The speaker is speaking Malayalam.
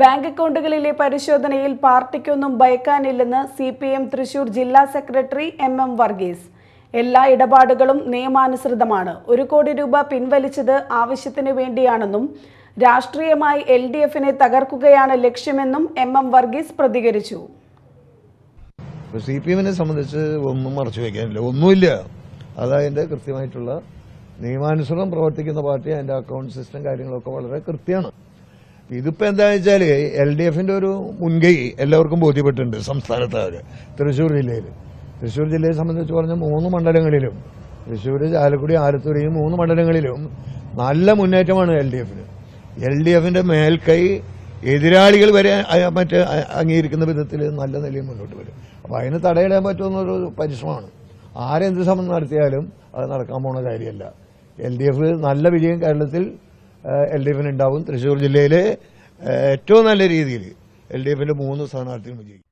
ബാങ്ക് അക്കൗണ്ടുകളിലെ പരിശോധനയിൽ പാർട്ടിക്കൊന്നും ഭയക്കാനില്ലെന്ന് സി പി എം തൃശൂർ ജില്ലാ സെക്രട്ടറി എം എം വർഗീസ്. എല്ലാ ഇടപാടുകളും നിയമാനുസൃതമാണ്. ഒരു കോടി രൂപ പിൻവലിച്ചത് ആവശ്യത്തിന് വേണ്ടിയാണെന്നും രാഷ്ട്രീയമായി എൽ ഡി എഫിനെ തകർക്കുകയാണ് ലക്ഷ്യമെന്നും എം എം വർഗീസ് പ്രതികരിച്ചു. സി പി എമ്മിനെ സംബന്ധിച്ച് ഒന്നും മറച്ചു വയ്ക്കാനില്ല. ഒന്നുമില്ല. അതതിന്റെ കൃത്യമായിട്ടുള്ള നിയമാനുസൃതം പ്രവർത്തിക്കുന്ന പാർട്ടി അതിന്റെ അക്കൗണ്ട് സിസ്റ്റം കാര്യങ്ങളൊക്കെ വളരെ കൃത്യമാണ്. ഇതിപ്പോൾ എന്താണെന്ന് വെച്ചാൽ എൽ ഡി എഫിന്റെ ഒരു മുൻകൈ എല്ലാവർക്കും ബോധ്യപ്പെട്ടിട്ടുണ്ട് സംസ്ഥാനത്ത് അവർ തൃശ്ശൂർ ജില്ലയിൽ തൃശ്ശൂർ ജില്ലയെ സംബന്ധിച്ച് പറഞ്ഞ മൂന്ന് മണ്ഡലങ്ങളിലും തൃശ്ശൂർ ചാലക്കുടി ആലത്തൂർ ഈ മൂന്ന് മണ്ഡലങ്ങളിലും നല്ല മുന്നേറ്റമാണ് എൽ ഡി എഫിന് എൽ ഡി എഫിന്റെ മേൽക്കൈ എതിരാളികൾ വരെ മറ്റ് അംഗീകരിക്കുന്ന വിധത്തിൽ നല്ല നിലയിൽ മുന്നോട്ട് വരും. അപ്പോൾ അതിന് തടയിടാൻ പറ്റുന്നൊരു പരിശ്രമമാണ്. ആരെന്ത് ശ്രമം നടത്തിയാലും അത് നടക്കാൻ പോണ കാര്യമല്ല. എൽ ഡി എഫ് നല്ല വിജയം കേരളത്തിൽ എൽ ഡി എഫിന് ഉണ്ടാവും. തൃശ്ശൂർ ജില്ലയിൽ ഏറ്റവും നല്ല രീതിയിൽ എൽ ഡി എഫിന്റെ മൂന്ന് സ്ഥാനാർത്ഥികൾ വിജയിക്കും.